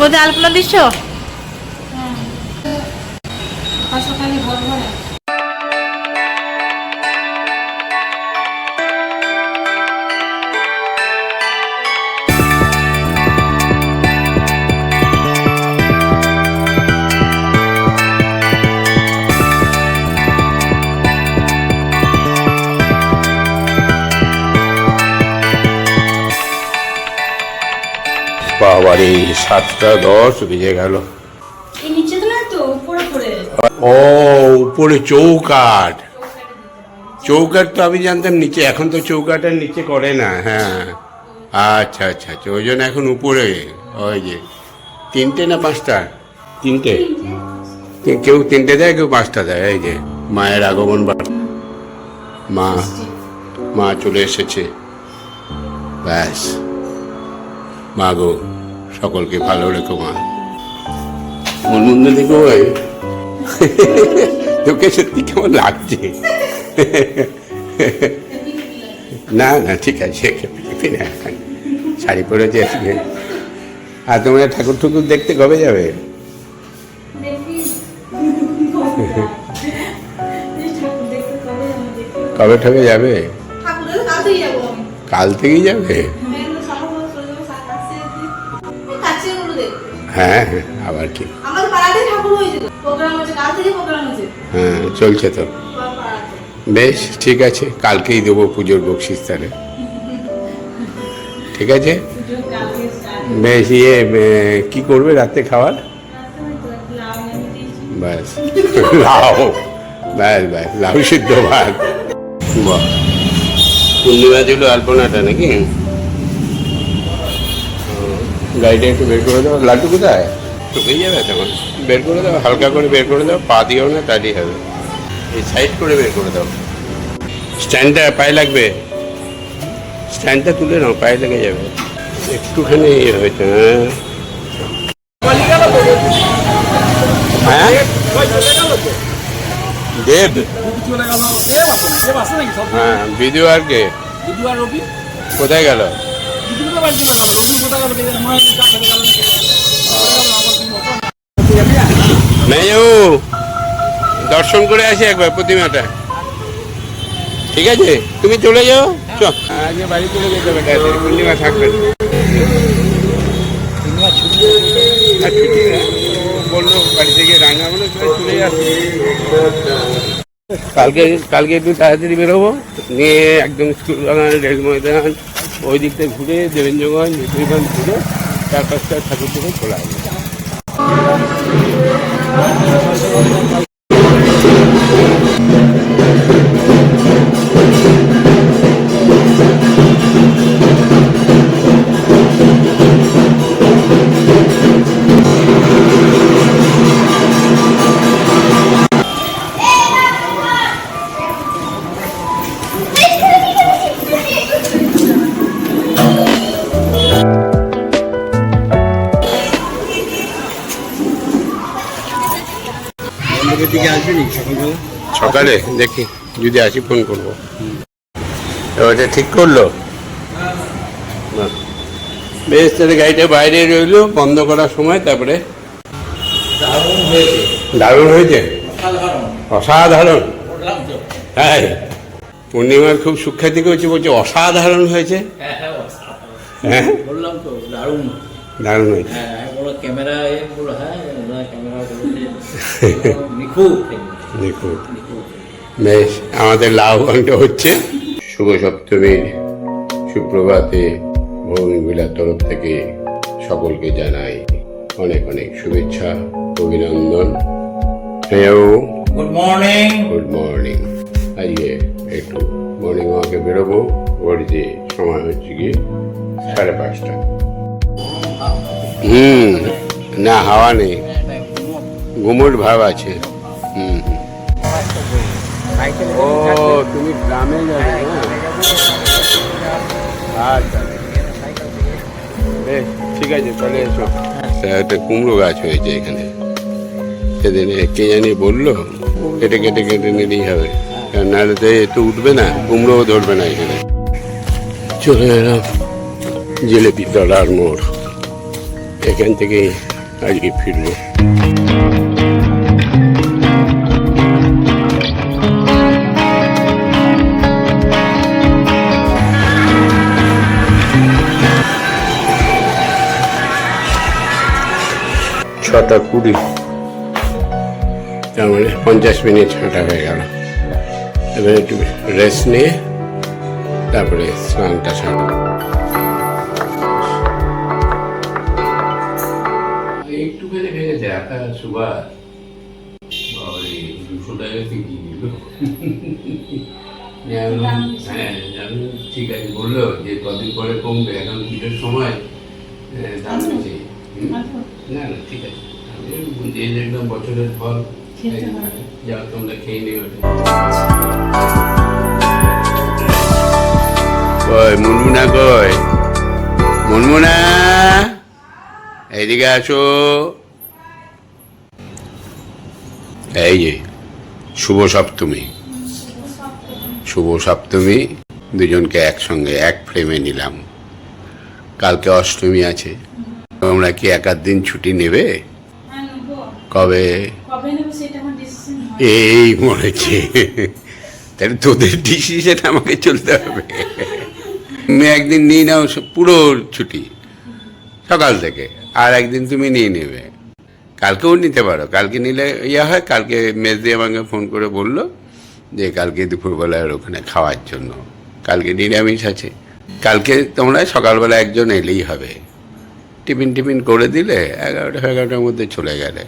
বোধে আলপনা দিচ্ছ? ঘরে বাবারে সাতটা দশ বেজে গেল। এই ও উপরে চৌকাট চৌকাট তো আমি জানতাম নিচে এখন তো চৌকাটের নিচে করে না হ্যাঁ। আচ্ছা আচ্ছা আচ্ছা ওই জন্য এখন উপরে ওই যে তিনটে না পাঁচটা? তিনটে। কেউ তিনটে দেয় কেউ পাঁচটা দেয় এই যে মায়ের আগমন মা মা চলে এসেছে। ব্যাস। মা গো। সকলকে ভালো রেখো মা। মন মন্দ দেখো ভাই। তোকে সত্যি কেমন লাগছে? না না ঠিক আছে শাড়ি পরেছে আজকে আর তোমরা ঠাকুর ঠুকুর দেখতে কবে যাবে? ঠাকুর কবে ঠবে যাবে কাল থেকেই যাবে? হ্যাঁ হ্যাঁ আবার কি? হ্যাঁ চলছে তো। বেশ ঠিক আছে কালকেই দেবো পুজোর বকশিস তাহলে। ঠিক আছে? বেশ ইয়ে কি করবে রাতে খাওয়ার? ব্যাস। লাউ ব্যাস ব্যাস লাউ সিদ্ধ ভাত। বাহ। পূর্ণিমা ছিল আলপনাটা নাকি? গাড়িটা একটু বের করে দাও। লাড্ডু কোথায়? ঢুকেই যাবে তখন বের করে দাও হালকা করে বের করে দাও পা দিও না তাহলেই হবে। এই সাইড করে বের করে দাও। স্ট্যান্ডটা পায়ে লাগবে। স্ট্যান্ডটা তুলে নাও পায়ে লেগে যাবে। একটুখানি ইয়ে হয়েছে হ্যাঁ। হ্যাঁ? দেব? হ্যাঁ ভিডিও আর কে? দুদু আর রবি। কোথায় গেল? দর্শন করে আসি একবার প্রতিমাটা। ঠিক আছে? তুমি চলে যাও চ। আজকে বাড়ি চলে যেতে হবে পূর্ণিমা থাকবে না। আর ছুটি বলল বাড়ি থেকে রান্না বলে চলে আসবে কালকে কালকে একটু তাড়াতাড়ি বেরোবো নিয়ে একদম স্কুল বাগান রেল ময়দান ওই দিকটা ঘুরে দেবেন্দ্রগঞ্জ মেদিনীগঞ্জ ঘুরে চার পাঁচটা ঠাকুর থেকে চলে আসবে। সকালে? দেখি যদি আসি ফোন করব। ওটা ঠিক করল? বেশ তাহলে গাড়িটা বাইরে রইল বন্ধ করার সময় তারপরে? দারুণ হয়েছে। অসাধারণ। হ্যাঁ। পূর্ণিমার খুব সুখ্যাতি করেছে বলছে অসাধারণ হয়েছে। হ্যাঁ বললাম তো দারুণ। দারুণ হয়েছে। হ্যাঁ ক্যামেরা হ্যাঁ নিখুঁত বেশ আমাদের লাভবানটা হচ্ছে। শুভ সপ্তমীর সুপ্রভাতে ভৌমিবিলার তরফ থেকে সকলকে জানাই অনেক অনেক শুভেচ্ছা অভিনন্দন। হ্যাঁ গুড মর্নিং গুড মর্নিং আজকে একটু মর্নিং ওয়াকে বেরোবো। ঘড়িতে সময় হচ্ছে গিয়ে সাড়ে পাঁচটা। হুম না হাওয়া নেই। গুমট ভাব আছে। হুম হুম। ও, তুমি গ্রামে যাবে আচ্ছা বেশ, ঠিক আছে এসো। একটা কুমড়ো গাছ হয়েছে এখানে। সেদিন কে জানি বলল, কেটে কেটে কেটে নিলেই হবে। নাহলে তো এ তো উঠবে না, কুমড়োও ধরবে না এখানে। চলে এলাম জিলেপি তলার মোড়। এখান থেকে আজকে ফিরবো। ছটা কুড়ি। তার মানে পঞ্চাশ মিনিট হাঁটা হয়ে গেল। এবার একটু রেস্ট নিয়ে তারপরে স্নানটা সারব। একটুখানি ভেঙেছে একা সুগার বাবারে দুশো টাকাতে কি দিল হ্যাঁ আমি ঠিক আছে বলল যে কদিন পরে কমবে এখন পুজোর সময় হ্যাঁ, দাম বেশি। হুম? না না ঠিক আছে। আমি দেখলাম বছরের ফল যা তোমরা খেয়ে নিও কই মুনমুনা কই? মুনমুনা এইদিকে আসো। এই যে শুভ সপ্তমী। শুভ সপ্তমী দুজনকে একসঙ্গে এক ফ্রেমে নিলাম। কালকে অষ্টমী আছে। তোমরা কি এক দিন ছুটি নেবে? হ্যাঁ কবে? এই মরেছে তাহলে তোদের ডিসিশন আমাকে চলতে হবে। তুমি একদিন নিয়ে নাও পুরো ছুটি সকাল থেকে। আর একদিন তুমি নিয়ে নেবে। কালকেও নিতে পারো। কালকে নিলে ইয়ে হয় কালকে মেজদি আমাকে ফোন করে বলল যে কালকে দুপুরবেলায় ওর ওখানে খাওয়ার জন্য। কালকে নিরামিষ আছে। কালকে তোমরা সকালবেলা একজন এলেই হবে। টিফিন টিফিন করে দিলে এগারোটা এগারোটার মধ্যে চলে গেলে।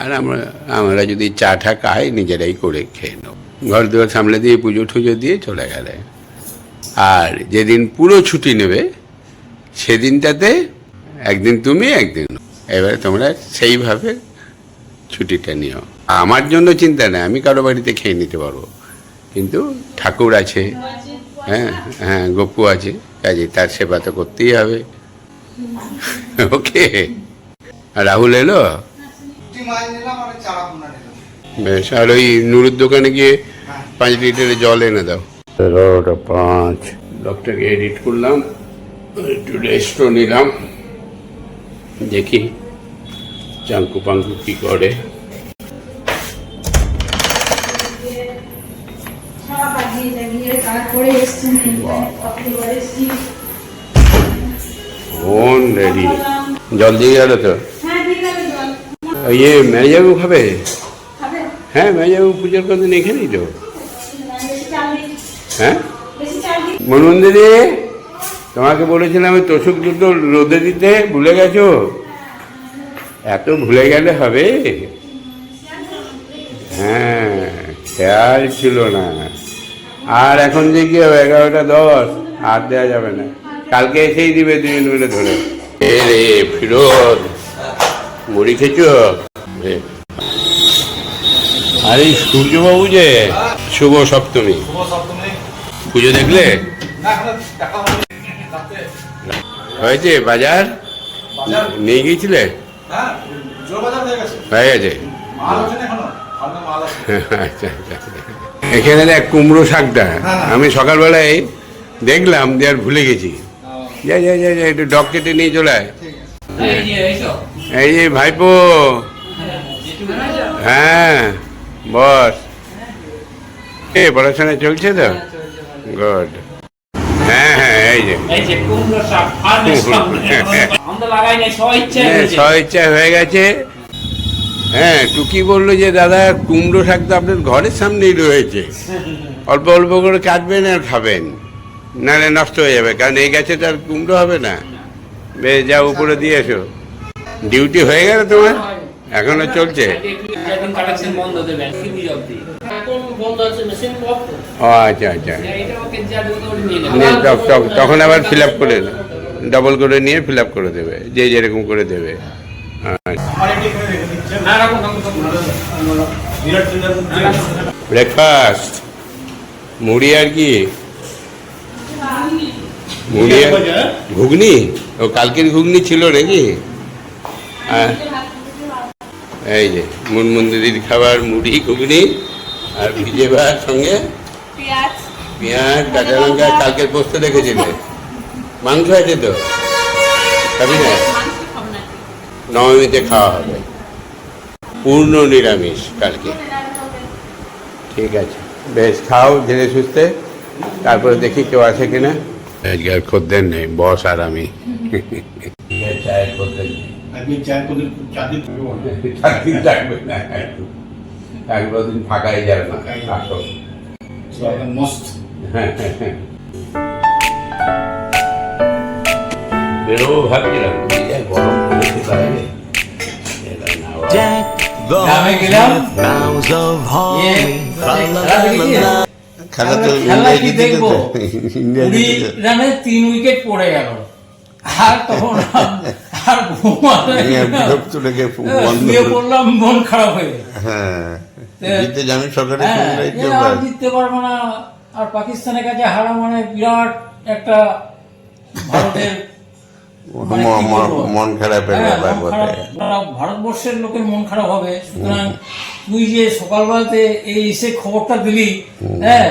আর আমরা আমরা যদি চা টা খাই, নিজেরাই করে খেয়ে নেব। ঘর দুয়ার সামলে দিয়ে পুজো টুজো দিয়ে চলে গেলে। আর যেদিন পুরো ছুটি নেবে, সেদিনটাতে একদিন তুমি, একদিন এবারে তোমরা সেইভাবে ছুটিটা নিও। আমার জন্য চিন্তা নেই, আমি কারও বাড়িতে খেয়ে নিতে পারব। কিন্তু ঠাকুর আছে হ্যাঁ হ্যাঁ গপু আছে, কাজে তার সেবা তো করতেই হবে। ওকে রাহুল এলো? বেশ আর ওই নুরুর দোকানে গিয়ে পাঁচ লিটারের জল এনে দাও। এগারোটা পাঁচ। ডক্টরকে এডিট করলাম একটু রেস্টও নিলাম। দেখি চাঙ্কু পাঙ্কু কি করে। করে রেডি। জল দিয়ে গেল তো? ইয়ে মেজাবু খাবে? হ্যাঁ মেজাবু পুজোর কদিন এখানেই তো। হ্যাঁ? দিই মনমন্দিরে? তোমাকে বলেছিলাম তোষক দুটো রোদে দিতে, ভুলে গেছো? এত ভুলে গেলে হবে? হ্যাঁ খেয়াল ছিল না। আর এখন যে কি হবে, এগারোটা দশ, আর দেওয়া যাবে না। কালকে এসেই দিবে দুজন মিলে ধরে। রে ফিরোজ, মুড়ি খেয়েছো? এ। আর সূর্যবাবু যে, শুভ সপ্তমী। পুজো দেখলে? হয়েছে বাজার? নিয়ে গিয়েছিলে? হ্যাঁ গেছে। আছে আচ্ছা আচ্ছা। এখানে দেখ কুমড়ো শাকটা। আমি সকালবেলায় দেখলাম যে আর ভুলে গেছি। যাই যাই যাই যাই একটু ডগ কেটে নিয়ে চলে আয়। এই যে ভাইপো। হ্যাঁ বস। এ পড়াশোনা চলছে তো? গুড হ্যাঁ হ্যাঁ এই যে। এই যে হ্যাঁ, হয়ে গেছে। হ্যাঁ টুকি বলল যে দাদা কুমড়ো শাক তো আপনার ঘরের সামনেই রয়েছে। অল্প অল্প করে কাটবেন আর খাবেন। নাহলে নষ্ট হয়ে যাবে, কারণ এই গাছে তো আর কুমড়ো হবে না। যা উপরে দিয়ে এসো। ডিউটি হয়ে গেল তোমার? এখনও চলছে? ও আচ্ছা আচ্ছা। তখন আবার ফিল আপ করে ডবল করে নিয়ে ফিল আপ করে দেবে, যে যেরকম করে দেবে। ব্রেকফাস্ট মুড়ি আর কি? ঘুগনি? ও কালকের ঘুগনি ছিল নাকি? এই যে মুনমুন দিদির খাবার মুড়ি ঘুগনি আর ভিজে ভাত সঙ্গে পেঁয়াজ। পেঁয়াজ কাঁচা লঙ্কা কালকের পোস্ত রেখেছিলে মাংস আছে তো? খাবি না? নবমীতে খাওয়া হবে। পূর্ণ নিরামিষ কালকে। ঠিক আছে। বেশ খাও ধীরে সুস্থে। তারপরে দেখি কেউ আছে কিনা। আজকে খদ্দের নেই বস আর আমি চায়ের খদ্দের নেই আজকে চায়ের কোদিন চাঁদি চাকরি থাকবে না একবার দিন ফাঁকাই যাবে না আসো মস্ত বেরোবো ভাবছিলাম গরম পড়েছে বাইরে। Jack the গ্রামে of holly. Fa la খেলা la la la. খেলা তো খেলা কি দেখব? কুড়ি রানে তিন উইকেট পড়ে গেল। আর তখন আর পড়লাম মন খারাপ হয়ে হ্যাঁ জানি হ্যাঁ, জিততে পারব না। আর পাকিস্তানের কাছে হারা মানে বিরাট একটা ভারতের মানে? মন খারাপের হ্যাঁ, ব্যাপার বটে খারাপ। ভারতবর্ষের লোকের মন খারাপ হবে। সুতরাং তুই যে সকালবেলাতে এই এসে খবরটা দিলি হ্যাঁ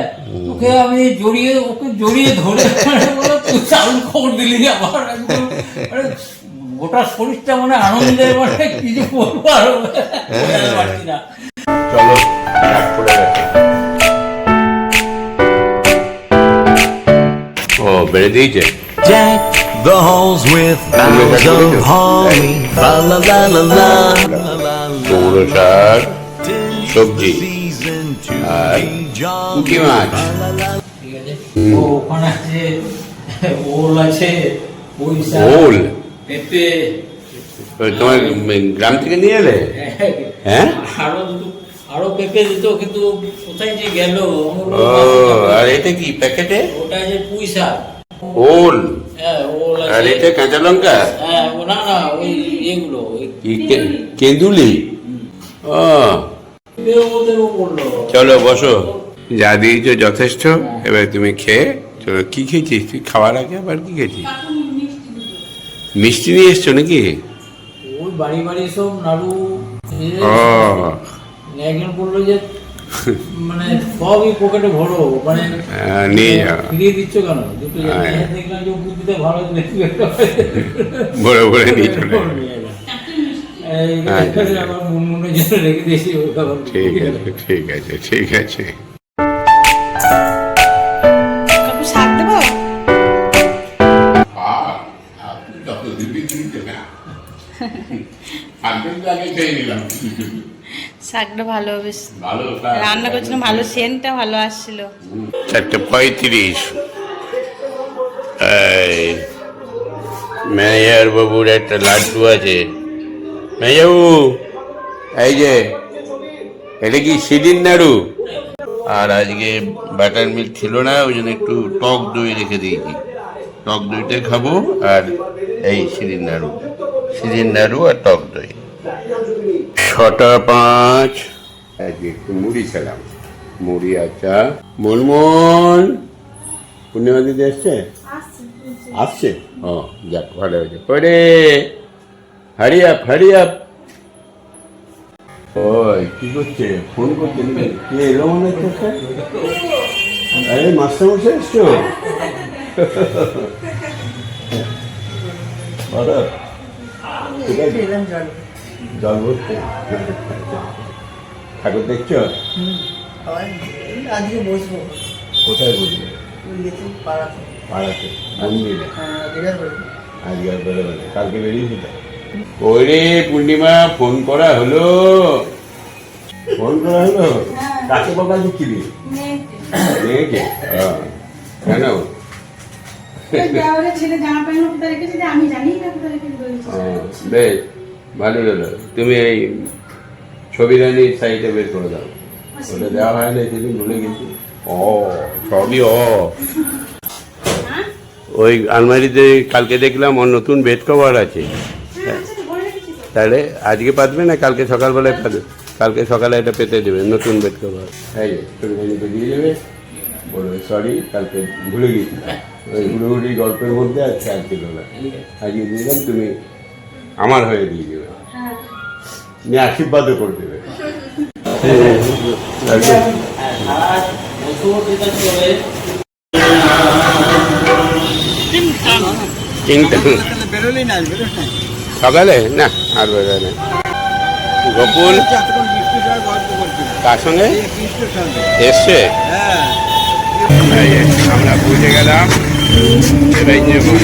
তোকে আমি জড়িয়ে ওকে জড়িয়ে ধরে মানে তুই চালু খবর দিলি আবার। গোটা শরীরটা মানে আনন্দে মানে কিছু বলব আর পারছি না। চলো ও বেড়ে দিয়েছে? The halls with boughs of holly. Fa la la la la. la, সবজি আর পুঁটি মাছ ওখানে আছে ওল আছে ওল? পেঁপে। তোমার গ্রাম থেকে নিয়ে এলে? হ্যাঁ? আরও আরও পেঁপে দিত কিন্তু কোথায় যে গেল? ও আর এটা কি প্যাকেটে? ওটা যে পুঁই শাক। ওল। আর এটা কাঁচা লঙ্কা হ্যাঁ না না ওই এগুলো ওই কি কে- কেঁদুলি ও চলো বসো যা দিয়েছ যথেষ্ট এবার তুমি খেয়ে চলো কি খেয়েছিস তুই খাওয়ার আগে আবার কি খেয়েছিস মিষ্টি নিয়ে এসছো নাকি ওই বাড়ি বাড়ি সব নাড়ু ও একজন বলল যে মানে সবই পকেটে ভরো মানে হ্যাঁ, নিয়ে যাও। ফিরিয়ে দিচ্ছ কেন? দুটো হ্যাঁ। জায়গায় দেখলাম যে বুদ্ধিতে ভালো দেখি বড় বড় নিয়ে চলে আচ্ছা। খাবার ঠিক আছে ঠিক আছে ঠিক আছে। দেবো? শাকটা ভালো বেশ। ভালো রান্না করছিলাম ভালো সেন্টটা ভালো আসছিল। চারটে পঁয়ত্রিশ। এই ম্যানেজার বাবুর একটা লাড্ডু আছে। ম্যানেজারবাবু এই যে এটা কি সিডির নাড়ু? আর আজকে বাটার মিল্ক ছিল না ওই জন্য একটু টক দই রেখে দিয়েছি। টক দইটা খাব আর এই সিডির নাড়ু। সিডির নাড়ু আর টক দই। ছটা পাঁচ। আজকে একটু মুড়ি খেলাম। মুড়ি আচ্ছা। মুনমুন। পূর্ণিমা দিদি এসছে আসছে ও যাক ভালো হয়েছে। পরে হারি আপ হারি আপ ওই কি করছে? ফোন করছে? কে এলো মনে হচ্ছে আরে মাস্টার মশাই এসছো? বলো ঠিক আছে? জল। ভরতে? ঠাকুর দেখছ? আজকে বসবো। কোথায় বসবে? পাড়াতে। পাড়াতে মন্দিরে? বেলা আজকে আর বেরোবে কালকে বেরিয়েছিল ওই রে পূর্ণিমা ফোন করা হলো। ফোন করা হলো? কাকে বকা দিচ্ছিলি? মেয়েকে। কেন? বেশ ভালো হলো। তুমি এই ছবি রানি সাইডে বের করে দাও। ওটা দেওয়া হয় না সেদিন ভুলে গেছি। ও সবই ও। হ্যাঁ? ওই আলমারিতে কালকে দেখলাম ওর নতুন বেড কভার আছে। হ্যাঁ, তো। তাহলে আজকে পাতবে না কালকে সকালবেলায় পাতবে? কালকে সকালে এটা পেতে দেবে নতুন বেড কভার। হ্যাঁ যে ছবিখানিকে দিয়ে দেবে। বলবে সরি কালকে ভুলে গেছি। ওই হুড়োহুড়ি গল্পের মধ্যে আজকে আর ছিল না। আজকে দিলাম তুমি আমার হয়ে দিয়ে দেবে। হ্যাঁ। নিয়ে আশীর্বাদও করে দেবে। হ্যাঁ, চলে সকালে? না আর নেই গোকুল? কার সঙ্গে? এসছে? আমরা বুঝে গেলাম। Bebeğini bu.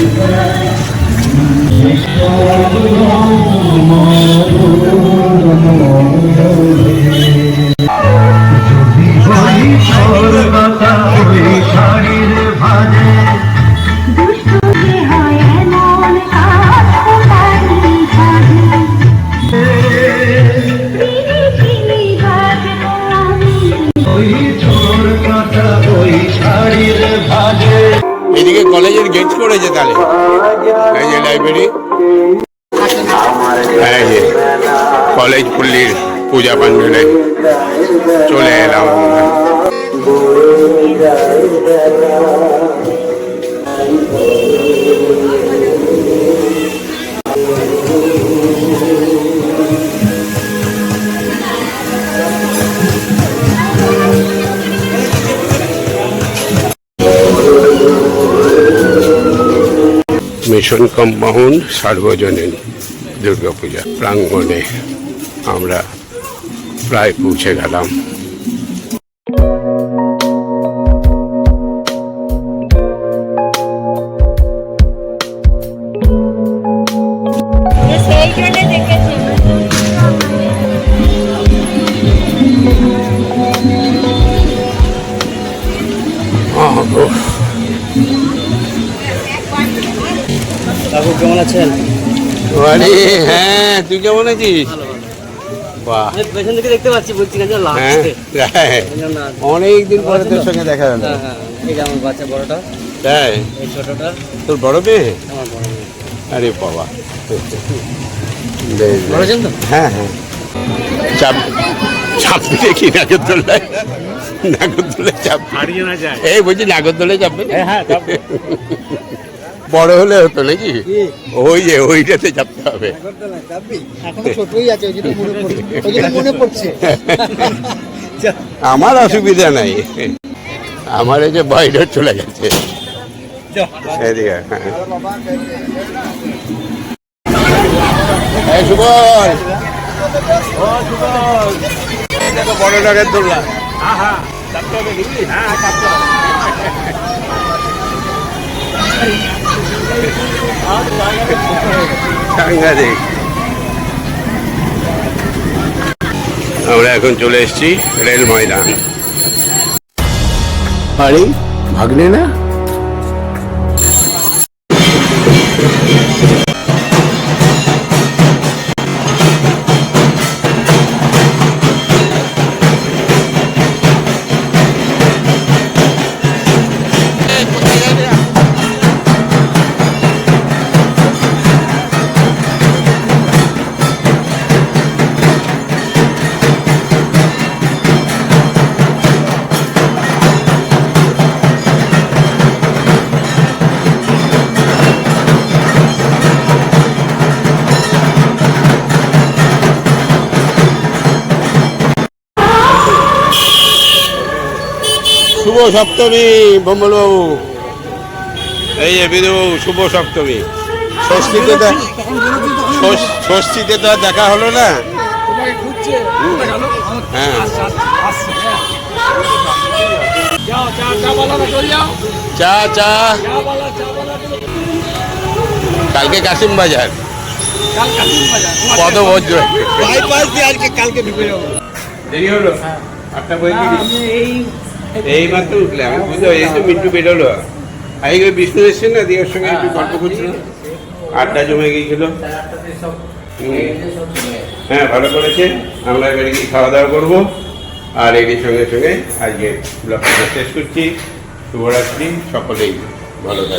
গেট করেছে তাহলে। এই যে লাইব্রেরি যে কলেজ পল্লীর পূজা প্যান্ডেলে চলে এলাম। মিশন কম্পাউন্ড সার্বজনীন দুর্গাপূজা প্রাঙ্গণে আমরা প্রায় পৌঁছে গেলাম। আরে হ্যাঁ তুই কেমন আছিস? বাহ। পেছন থেকে দেখতে পাচ্ছি বলছি না হ্যাঁ হ্যাঁ। অনেক দিন পরে তোর সঙ্গে দেখা হলো। হ্যাঁ এই বাচ্চা বড়টা। তাই? তোর বড় মেয়ে। আরে বাবা। হ্যাঁ হ্যাঁ। চাপ চাপ দিলে কি নাগরদোলায়? নাগরদোলায় চাপ এই বলছি নাগরদোলায় চাপবে হ্যাঁ বড় হলে হতো নাকি? ওই যে ওইটাতে চাপতে হবে। আমার অসুবিধা নাই। আমার এই যে বাইরে চলে গেছে। সুবল। এই দেখো বড় নাগের দোলনা আমরা এখন চলে এসেছি রেল ময়দান। আরে ভাগনে না? সপ্তমী বম্বলবাবু। এই যে বিদু শুভ সপ্তমী। ষষ্ঠীতে তো ষষ্ঠীতে তো আর দেখা হলো না। হ্যাঁ। চা চা। কালকে কাশিম বাজার। পদভজ্র বাইপাস দিয়ে আজকে কালকে ঢুকে যাব। দেরি হলো? আটটা পঁয়ত্রিশ। এই মাত্র উঠলে, আমি বুঝতে পারি এই তো মিন্টু বেরোলো। আগে এই বিষ্ণু এসেছেন না দিয়ার সঙ্গে একটু গল্প করছিল আড্ডা জমে গিয়েছিল। হ্যাঁ ভালো করেছে। আমরা এবারে গিয়ে খাওয়া দাওয়া করব। আর এর সঙ্গে সঙ্গে আজকে ব্লগটা শেষ করছি। শুভরাত্রি, সকলেই ভালো থাকে